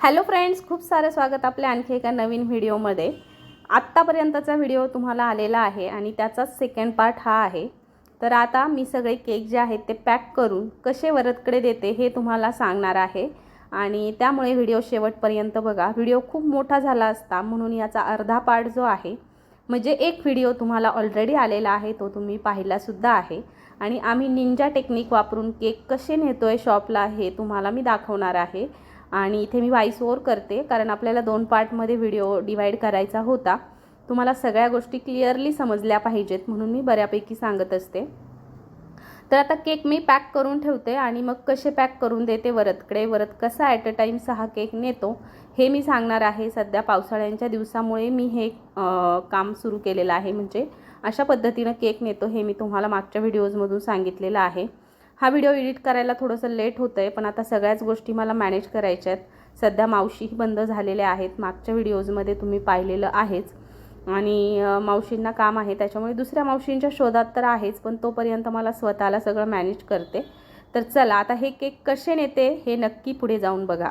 Hello friends खूप सारं स्वागत आपल्या आणखी एका नवीन व्हिडिओमध्ये. आत्तापर्यंतचा व्हिडिओ तुम्हाला आलेला आहे आणि त्याचाच सेकंड पार्ट हा आहे. तर आता मी सगळे केक जे आहेत ते पॅक करून कसे वरतकडे देते हे तुम्हाला सांगणार आहे. आणि त्यामुळे व्हिडिओ शेवटपर्यंत बघा. व्हिडिओ खूप मोठा झाला असता म्हणून याचा अर्धा पार्ट जो आहे म्हणजे एक व्हिडिओ तुम्हाला ऑलरेडी आलेला आहे तो तुम्ही पाहिलासुद्धा आहे. आणि आम्ही निंजा टेक्निक वापरून केक कसे नेतो आहे शॉपला हे तुम्हाला मी दाखवणार आहे. आणि इथे मी वाईस ओवर करते कारण आपल्याला दोन पार्टमध्ये व्हिडिओ डिवाईड करायचा होता. तुम्हाला सगळ्या गोष्टी क्लिअरली समजल्या पाहिजेत म्हणून मी बऱ्यापैकी सांगत असते. तर आता केक मी पॅक करून ठेवते आणि मग कसे पॅक करून देते वरतकडे वरत कसा ॲट अ टाईम सहा केक नेतो हे मी सांगणार आहे. सध्या पावसाळ्यांच्या दिवसामुळे मी हे काम सुरू केलेलं आहे. म्हणजे अशा पद्धतीनं केक नेतो हे मी तुम्हाला मागच्या व्हिडिओजमधून सांगितलेलं आहे. हा व्हिडिओ एडिट करायला थोडंसं लेट होतं आहे पण आता सगळ्याच गोष्टी मला मॅनेज करायच्या आहेत. सध्या मावशीही बंद झालेल्या आहेत. मागच्या व्हिडिओजमध्ये तुम्ही पाहिलेलं आहेच. आणि मावशींना काम आहे त्याच्यामुळे दुसऱ्या मावशींच्या शोधात तर आहेच पण तोपर्यंत मला स्वतःला सगळं मॅनेज करते. तर चला आता हे केक कसे नेते हे नक्की पुढे जाऊन बघा.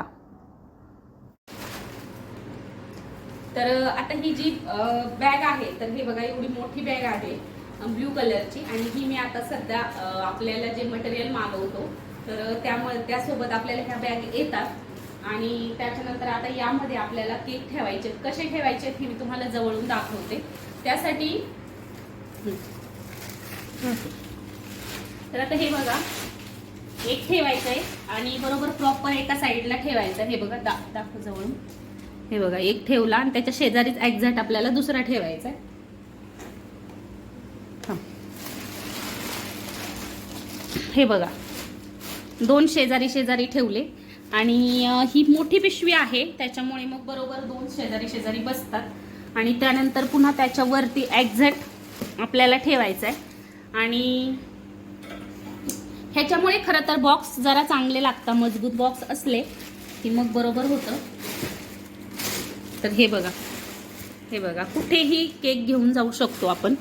तर आता ही जी बॅग आहे तर हे बघा एवढी मोठी बॅग आहे. ब्ल्यू कलरची. आणि ही मी आता सध्या आपल्याला जे मटेरियल मागवतो तर त्यामुळे त्यासोबत आपल्याला ह्या बॅग येतात. आणि त्याच्यानंतर आता यामध्ये आपल्याला केक ठेवायचे कसे ठेवायचे हे मी तुम्हाला जवळून दाखवते. त्यासाठी तर आता हे बघा. एक ठेवायचं आहे आणि बरोबर प्रॉपर एका साईडला ठेवायचं हे बघा दा दाखव जवळून. हे बघा एक ठेवला आणि त्याच्या शेजारीच एक्झॅक्ट आपल्याला दुसरा ठेवायचा आहे. हे बघा. दोन शेजारी शेजारी ठेवले. आणि ही मोठी पिशवी आहे. त्याच्यामुळे मग बरोबर दोन शेजारी शेजारी बसतात. आणि त्यानंतर पुन्हा त्याच्यावरती एक्झॅक्ट आपल्याला ठेवायचं आहे आणि ह्याच्यामुळे खरं तर बॉक्स जरा चांगले लागतात मजबूत बॉक्स असले की मग बरोबर होतं. तर हे बघा. हे बघा. कुठेही केक घेऊन जाऊ शकतो आपण.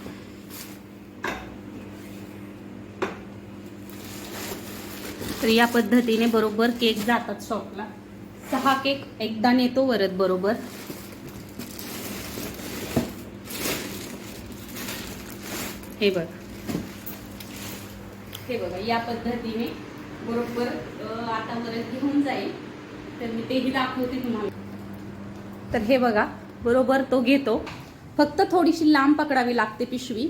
तर या पद्धतीने बरोबर केक जातात शॉपला सहा केक एकदा नेतो वरत बरोबर. हे बघा. हे बघा या पद्धतीने बरोबर आता वरत घेऊन जाईल. तर मी तेही दाखवते तुम्हाला. तर हे बघा बरोबर तो घेतो. फक्त थोडीशी लांब पकडावी लागते पिशवी.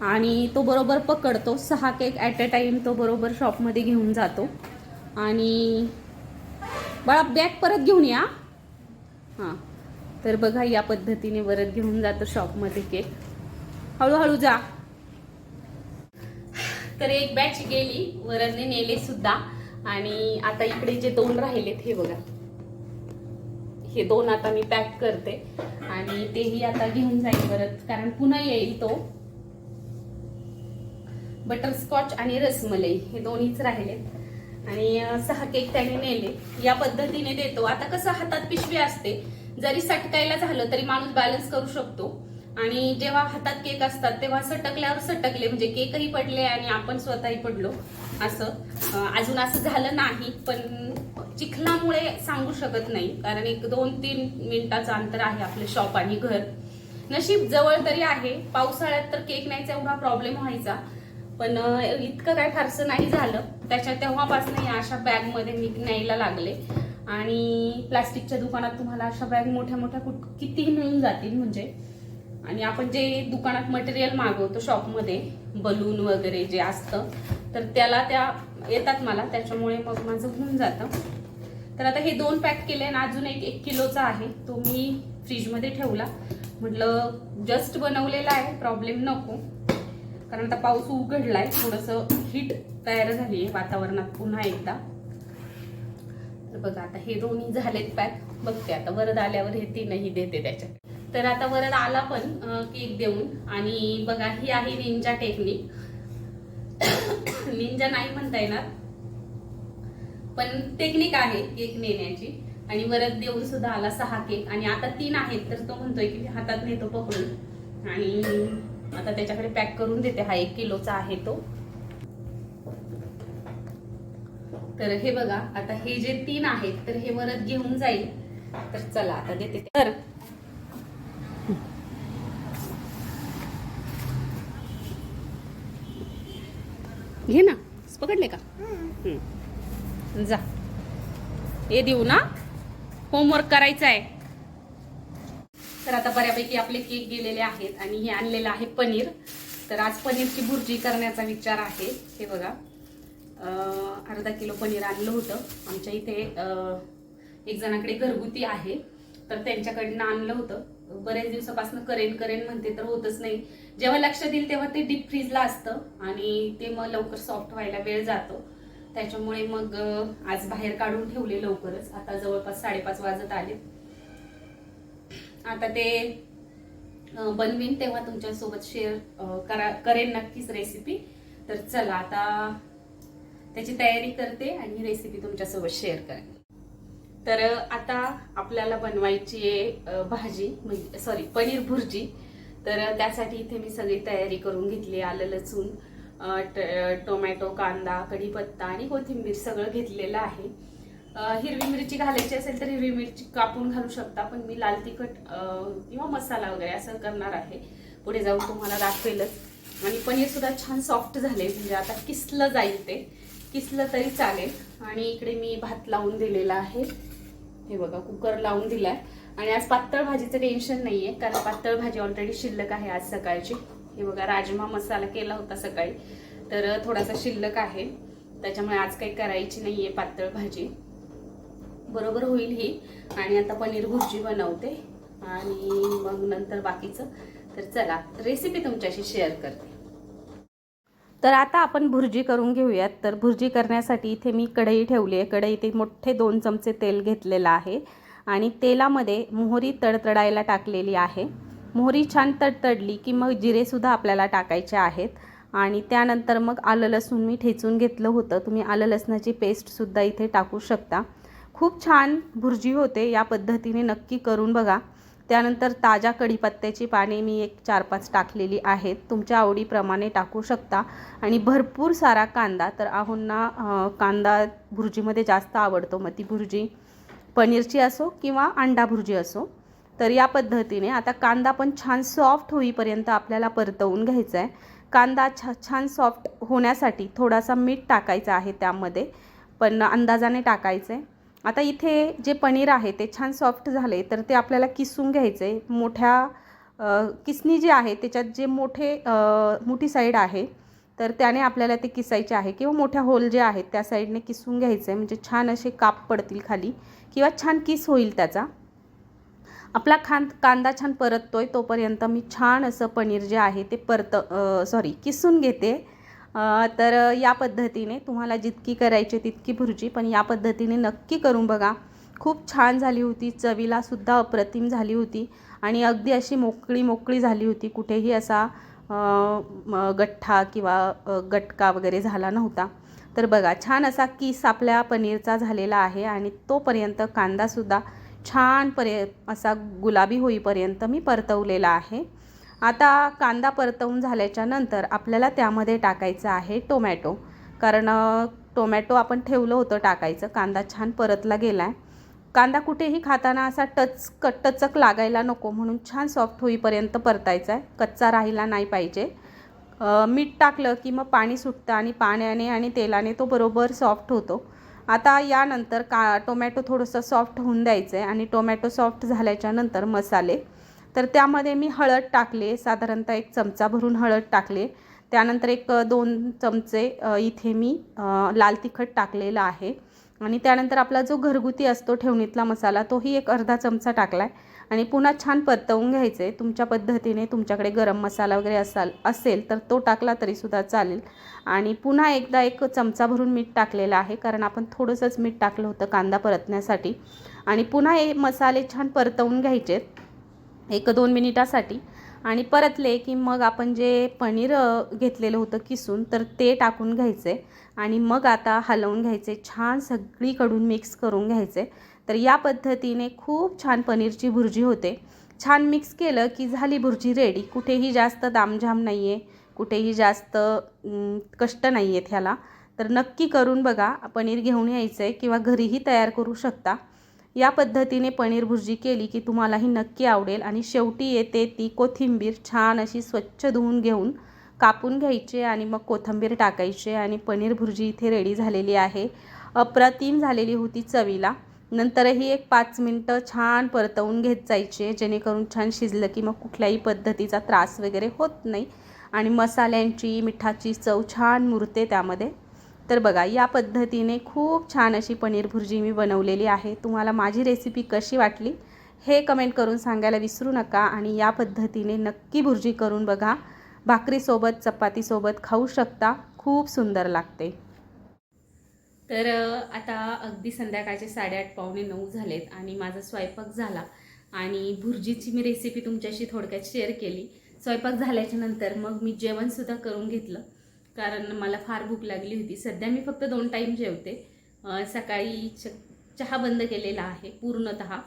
आणि तो बरोबर पकडतो. सहा केक ॲट अ टाईम तो बरोबर शॉपमध्ये घेऊन जातो. आणि बाळा बॅग परत घेऊन या. हां. तर बघा या पद्धतीने वरत घेऊन जातो शॉपमध्ये केक हळूहळू जा. तर एक बॅच गेली. वरदने नेले सुद्धा. आणि आता इकडे जे दोन राहिलेत हे बघा. हे दोन आता मी पॅक करते. आणि तेही आता घेऊन जाईल परत कारण पुन्हा येईल तो. बटरस्कॉच आणि रसमलाई हे दोन्हीच राहिलेत. आणि सहा केक त्याने नेले. या पद्धतीने देतो. आता कसं हातात पिशवी असते. जरी सटकायला झालं तरी माणूस बॅलन्स करू शकतो. आणि जेव्हा हातात केक असतात तेव्हा सटकल्यावर सटकले. म्हणजे केकही पडले आणि आपण स्वतःही पडलो. असं. अजून असं झालं नाही. पण चिखलामुळे सांगू शकत नाही. कारण एक दोन तीन मिनिटाचं अंतर आहे आपलं शॉप आणि घर. नशीब जवळ तरी आहे. पावसाळ्यात तर केक न्यायचा एवढा प्रॉब्लेम व्हायचा. पण इतकं काय फारसं नाही झालं. त्याच्या तेव्हापासून या अशा बॅगमध्ये मी न्यायला लागले. आणि प्लास्टिकच्या दुकानात तुम्हाला अशा बॅग मोठ्या मोठ्या कुठ कितीही मिळून जातील म्हणजे. आणि आपण जे दुकानात मटेरियल मागवतो शॉपमध्ये बलून वगैरे जे असतं तर त्याला त्या येतात मला. त्याच्यामुळे मग माझं होऊन जातं. तर आता हे दोन पॅक केले आणि अजून एक एक किलोचा आहे. तो मी फ्रीजमध्ये ठेवला. म्हटलं जस्ट बनवलेला आहे. प्रॉब्लेम नको. कारण आता पाऊस उघडलाय थोडंसं हीट तयार झाली आहे वातावरणात पुन्हा एकदा. तर बघा आता हे दोन्ही झालेत पॅक बघते आता वरद आल्यावर हे तीनही देते त्याच्यात. तर आता वरद आला पण केक देऊन. आणि बघा ही आहे निंजा टेक्निक निंजा नाही म्हणता येणार. पण टेक्निक आहे केक नेण्याची. आणि वरद देऊन सुद्धा आला सहा केक. आणि आता तीन आहेत तर तो म्हणतोय की हातात नेतो पकडून. आणि आता त्याच्याकडे पॅक करून देते. हा एक किलोचा आहे तो. तर हे बघा आता हे जे तीन आहेत तर हे वरत घेऊन जाईल. तर चला आता देते. तर घे ना. पकडले का? हम्म. जा. हे देऊ ना. होमवर्क करायचा आहे तर आता बऱ्यापैकी आपले केक गेलेले आहेत आणि हे आणलेलं आहे पनीर. तर आज पनीरची भुर्जी करण्याचा विचार आहे. हे बघा. अर्धा किलो पनीर आणलं होतं. आमच्या इथे एक जणाकडे घरगुती आहे. तर त्यांच्याकडनं आणलं होतं. बऱ्याच दिवसापासून करेन करेन म्हणते तर होतच नाही. जेव्हा लक्ष देईल तेव्हा ते डीप फ्रीजला असतं आणि ते मग लवकर सॉफ्ट व्हायला वेळ जातो. त्याच्यामुळे मग आज बाहेर काढून ठेवले लवकरच. आता जवळपास साडेपाच वाजत आले आता ते बनवीन तेव्हा तुमच्यासोबत शेअर करा करेन नक्कीच रेसिपी तर चला आता त्याची तयारी करते आणि रेसिपी तुमच्यासोबत शेअर करेन. तर आता आपल्याला बनवायची आहे भाजी म्हणजे सॉरी पनीर भुर्जी. तर त्यासाठी इथे मी सगळी तयारी करून घेतली आलं लसूण ट- टोमॅटो कांदा कढीपत्ता आणि कोथिंबीर सगळं घेतलेलं आहे. हिरवी मिरची घालायची असेल तर हिरवी मिरची कापून घालू शकता पण मी लाल तिखट किंवा मसाला वगैरे असं करणार आहे. पुढे जाऊन तुम्हाला दाखवेलच. आणि पनीर सुद्धा छान सॉफ्ट झाले म्हणजे आता किसलं जाईल ते. किसलं तरी चालेल. आणि इकडे मी भात लावून दिलेला आहे. हे बघा कुकर लावून दिलाय. आणि आज पातळ भाजीचं टेन्शन नाही आहे कारण पातळ भाजी ऑलरेडी शिल्लक आहे आज सकाळची. हे बघा राजमा मसाला केला होता सकाळी. तर थोडासा शिल्लक आहे. त्याच्यामुळे आज काही करायची नाही आहे पातळ भाजी. बरोबर होईल ही. आणि आता पनीर भुर्जी बनवते. आणि मग नंतर बाकीचं. तर चला रेसिपी तुमच्याशी शेअर करते. तर आता आपण भुर्जी करून घेऊयात. तर भुर्जी करण्यासाठी इथे मी कढई ठेवली आहे. कढईत मोठे दोन चमचे तेल घेतलेलं आहे. आणि तेलामध्ये मोहरी तडतडायला टाकलेली आहे. मोहरी छान तडतडली की मग जिरेसुद्धा आपल्याला टाकायचे आहेत. आणि त्यानंतर मग आलं लसूण मी ठेचून घेतलं होतं. तुम्ही आलं लसणाची पेस्टसुद्धा इथे टाकू शकता. खूप छान भुर्जी होते या पद्धतीने नक्की करून बघा. त्यानंतर ताज्या कढीपत्त्याची पाने मी एक चार पाच टाकलेली आहेत. तुमच्या आवडीप्रमाणे टाकू शकता. आणि भरपूर सारा कांदा तर आहोंना कांदा भुर्जीमध्ये जास्त आवडतो. मग ती भुर्जी पनीरची असो किंवा अंडा भुर्जी असो. तर या पद्धतीने आता कांदा पण छान सॉफ्ट होईपर्यंत आपल्याला परतवून घ्यायचा आहे कांदा छा छान सॉफ्ट होण्यासाठी थोडासा मीठ टाकायचा आहे त्यामध्ये. पण अंदाजाने टाकायचं आहे आता इथे जे पनीर आहे ते छान सॉफ्ट झाले तर ते आपल्याला किसून घ्यायचं. आहे मोठ्या किसनी किसणी जी आहे त्याच्यात जे मोठे मोठी साईड आहे तर त्याने आपल्याला ते किसायचे आहे. किंवा मोठ्या होल जे आहेत त्या साईडने किसून घ्यायचं. आहे म्हणजे छान असे काप पडतील खाली किंवा छान किस होईल त्याचा. आपला खांद कांदा छान परततोय तोपर्यंत मी छान असं पनीर जे आहे ते परत सॉरी किसून घेते. तर या पद्धतीने तुम्हाला जितकी करायची तितकी भुर्जी पण या पद्धतीने नक्की करून बघा. खूप छान झाली होती चवीला सुद्धा अप्रतिम झाली होती आणि अगदी अशी मोकळी मोकळी झाली होती. कुठेही असा गठ्ठा किंवा गटका वगैरे झाला नव्हता. तर बघा छान असा किस आपल्या पनीरचा झालेला आहे आणि तोपर्यंत कांदासुद्धा छान पर्य असा गुलाबी होईपर्यंत मी परतवलेला आहे. आता कांदा परतवून झाल्याच्यानंतर आपल्याला त्यामध्ये टाकायचं आहे टोमॅटो. कारण टोमॅटो आपण ठेवलं होतं टाकायचं. कांदा छान परतला गेला आहे कांदा कुठेही खाताना असा टच क टचक लागायला नको म्हणून छान सॉफ्ट होईपर्यंत परतायचा आहे कच्चा राहिला नाही पाहिजे. मीठ टाकलं की मग पाणी सुटतं आणि पाण्याने आणि तेलाने तो बरोबर सॉफ्ट होतो. आता यानंतर का टोमॅटो थोडंसं सॉफ्ट होऊन द्यायचं आहे आणि टोमॅटो सॉफ्ट झाल्याच्यानंतर मसाले. तर त्यामध्ये मी हळद टाकले साधारणतः एक चमचा भरून हळद टाकले. त्यानंतर एक दोन चमचे इथे मी लाल तिखट टाकलेलं आहे. आणि त्यानंतर आपला जो घरगुती असतो ठेवणीतला मसाला तोही एक अर्धा चमचा टाकला आहे आणि पुन्हा छान परतवून घ्यायचे. आहे तुमच्या पद्धतीने तुमच्याकडे गरम मसाला वगैरे असाल असेल तर तो टाकला तरीसुद्धा चालेल. आणि पुन्हा एकदा एक चमचा भरून मीठ टाकलेलं आहे कारण आपण थोडंसंच मीठ टाकलं होतं कांदा परतण्यासाठी. आणि पुन्हा हे मसाले छान परतवून घ्यायचे एक दोन मिनिटासाठी. आणि परतले की मग आपण जे पनीर घेतलेलं होतं किसून तर ते टाकून घ्यायचे. आणि मग आता हलवून घ्यायचे छान सगळीकडून मिक्स करून घ्यायचे. तर या पद्धतीने खूप छान पनीरची भुर्जी होते. छान मिक्स केलं की झाली भुर्जी रेडी. कुठेही जास्त दामझाम नाही आहे कुठेही जास्त कष्ट नाही आहेत ह्याला. तर नक्की करून बघा पनीर घेऊन यायचं आहे किंवा घरीही तयार करू शकता. या पद्धतीने पनीर भुर्जी केली की तुम्हालाही नक्की आवडेल आणि शेवटी येते ती कोथिंबीर छान अशी स्वच्छ धुवून घेऊन कापून घ्यायचे आणि मग कोथिंबीर टाकायचे आणि पनीर भुर्जी इथे रेडी झालेली आहे. अप्रतिम झालेली होती चवीला. नंतरही एक पाच मिनटं छान परतवून घेत जायचे जेणेकरून छान शिजलं की मग कुठल्याही पद्धतीचा त्रास वगैरे होत नाही. आणि मसाल्यांची मिठाची चव छान मुरते त्यामध्ये. तर बघा या पद्धतीने खूप छान अशी पनीर भुर्जी मी बनवलेली आहे. तुम्हाला माझी रेसिपी कशी वाटली हे कमेंट करून सांगायला विसरू नका आणि या पद्धतीने नक्की भुर्जी करून बघा. भाकरीसोबत चपातीसोबत खाऊ शकता खूप सुंदर लागते. तर आता अगदी संध्याकाळचे साडेआठ पावणे नऊ झालेत आणि माझा स्वयंपाक झाला आणि भुर्जीची मी रेसिपी तुमच्याशी थोडक्यात शेअर केली. स्वयंपाक झाल्याच्यानंतर मग मी जेवणसुद्धा करून घेतलं. कारण मला फार भूक लागली होती. सध्या मी फक्त दोन टाईम जेवते. सकाळी च चहा बंद केलेला आहे पूर्णतः.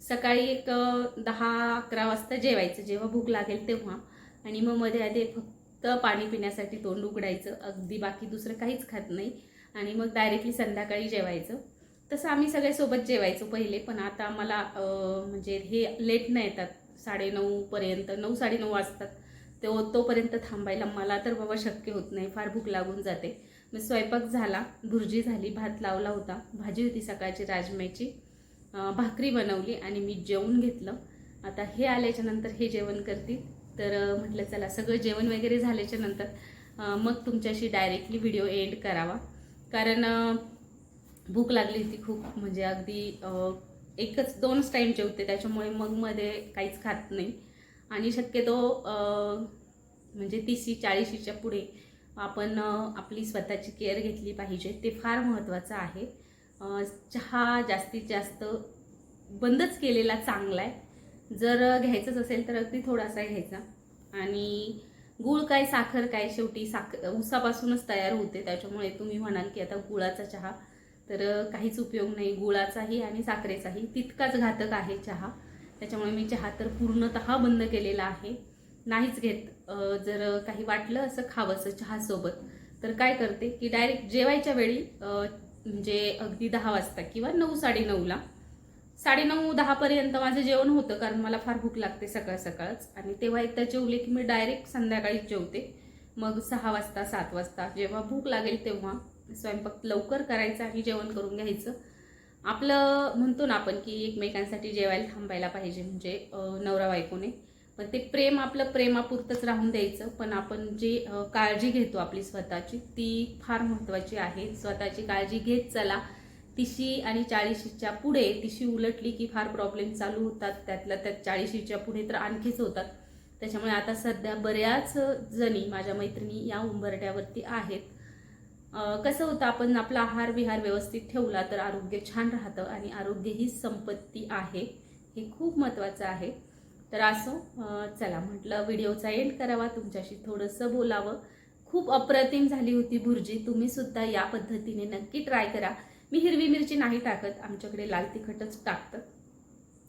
सकाळी एक दहा अकरा वाजता जेवायचं. जेव्हा भूक लागेल तेव्हा. आणि मग मध्ये आधी फक्त पाणी पिण्यासाठी तोंड उघडायचं. अगदी बाकी दुसरं काहीच खात नाही. आणि मग डायरेक्टली संध्याकाळी जेवायचं. तसं आम्ही सगळे सोबत जेवायचो पहिले. पण आता मला म्हणजे हे लेट नाही येतात. साडेनऊपर्यंत नऊ साडेनऊ वाजतात. तो तोपर्यंत थांबायला मला तर बाबा शक्य होत नाही. फार भूक लागून जाते. मग स्वयंपाक झाला भुर्जी झाली भात लावला होता. भाजी होती सकाळची राजम्याची. भाकरी बनवली आणि मी जेवून घेतलं. आता हे आल्याच्यानंतर हे जेवण करतील. तर म्हटलं चला सगळं जेवण वगैरे झाल्याच्यानंतर मग तुमच्याशी डायरेक्टली व्हिडिओ एंड करावा. कारण भूक लागली होती खूप. म्हणजे अगदी एकच दोनच टाईम जेवते. त्याच्यामुळे मग मध्ये काहीच खात नाही. आणि शक्यतो म्हणजे तीसशी चाळीशीच्या पुढे आपण आपली स्वतःची केअर घेतली पाहिजे. ते फार महत्त्वाचं आहे. चहा जास्तीत जास्त बंदच केलेला चांगला आहे. जर घ्यायचंच असेल तर अगदी थोडासा घ्यायचा. आणि गूळ काय साखर काय शेवटी साख ऊसापासूनच तयार होते. त्याच्यामुळे तुम्ही म्हणाल की आता गुळाचा चहा तर काहीच उपयोग नाही. गुळाचाही आणि साखरेचाही तितकाच घातक आहे चहा. त्याच्यामुळे मी चहा तर पूर्णतः बंद केलेला आहे. नाहीच घेत जर काही वाटलं असं खावंसं चहासोबत तर काय करते की डायरेक्ट जेवायच्या वेळी म्हणजे अगदी दहा वाजता किंवा नऊ साडेनऊला साडेनऊ दहापर्यंत माझं जेवण होतं कारण मला फार भूक लागते सकाळ सकाळच. आणि तेव्हा एकदा जेवले की मी डायरेक्ट संध्याकाळीच जेवते. मग सहा वाजता सात वाजता जेव्हा भूक लागेल तेव्हा स्वयंपाक लवकर करायचा आणि जेवण करून घ्यायचं. आपलं म्हणतो ना आपण की एकमेकांसाठी जेवायला थांबायला पाहिजे म्हणजे नवरा बायकोने. पण ते प्रेम आपलं प्रेमापुरतंच राहून द्यायचं. पण आपण जी काळजी घेतो आपली स्वतःची ती फार महत्त्वाची आहे. स्वतःची काळजी घेत चला. तिशी आणि चाळीशीच्या पुढे तिशी उलटली की फार प्रॉब्लेम चालू होतात. त्यातल्या त्यात चाळीशीच्या पुढे तर आणखीच होतात. त्याच्यामुळे आता सध्या बऱ्याच जणी माझ्या मैत्रिणी या उंबरट्यावरती आहेत. कसं होतं आपण आपला आहार विहार व्यवस्थित ठेवला तर आरोग्य छान राहतं आणि आरोग्य ही संपत्ती आहे हे खूप महत्त्वाचं आहे. तर असो चला म्हटलं व्हिडिओचा एंड करावा तुमच्याशी थोडंसं बोलावं. खूप अप्रतिम झाली होती भुर्जी तुम्ही सुद्धा या पद्धतीने नक्की ट्राय करा. मी हिरवी मिरची नाही टाकत आमच्याकडे लाल तिखटच टाकतं.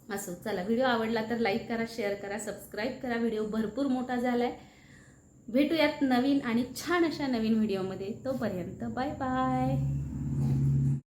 असो चला व्हिडिओ आवडला तर लाईक करा शेअर करा सबस्क्राईब करा. व्हिडिओ भरपूर मोठा झाला आहे भेटूयात नवीन आणि छान अशा नवीन व्हिडिओमध्ये. तोपर्यंत बाय बाय.